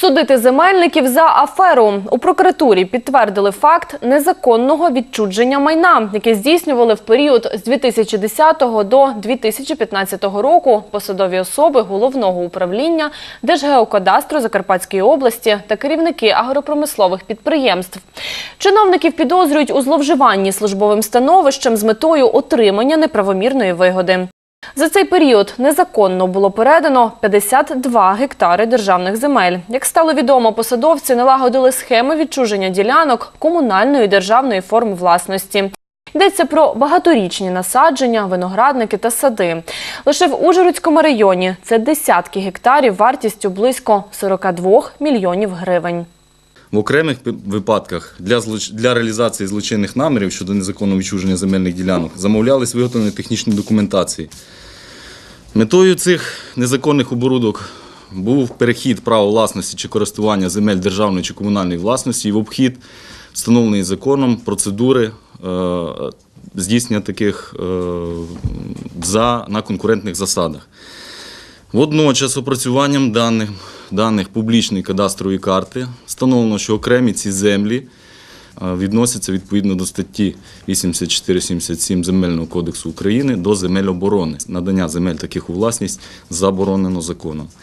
Судити земельників за аферу у прокуратурі підтвердили факт незаконного відчудження майна, яке здійснювали в період з 2010 до 2015 року посадові особи головного управління Держгеокадастру Закарпатської області та керівники агропромислових підприємств. Чиновників підозрюють у зловживанні службовим становищем з метою отримання неправомірної вигоди. За цей період незаконно було передано 52 гектари державних земель. Як стало відомо, посадовці налагодили схеми відчуження ділянок комунальної державної форми власності. Йдеться про багаторічні насадження, виноградники та сади. Лише в Ужгородському районі це десятки гектарів вартістю близько 42 мільйонів гривень. В окремих випадках для, злоч- для реалізації злочинних намірів щодо незаконного відчуження земельних ділянок замовлялись виготовлені технічні документації. Метою цих незаконних оборудок був перехід права власності чи користування земель державної чи комунальної власності в обхід встановленої законом процедури е, здійснення таких е, за, на конкурентних засадах. Водночас опрацюванням даних, даних публічної кадастрової карти встановлено, що окремі ці землі е, відносяться відповідно до статті 84-77 Земельного кодексу України до земель оборони. Надання земель таких у власність заборонено законом.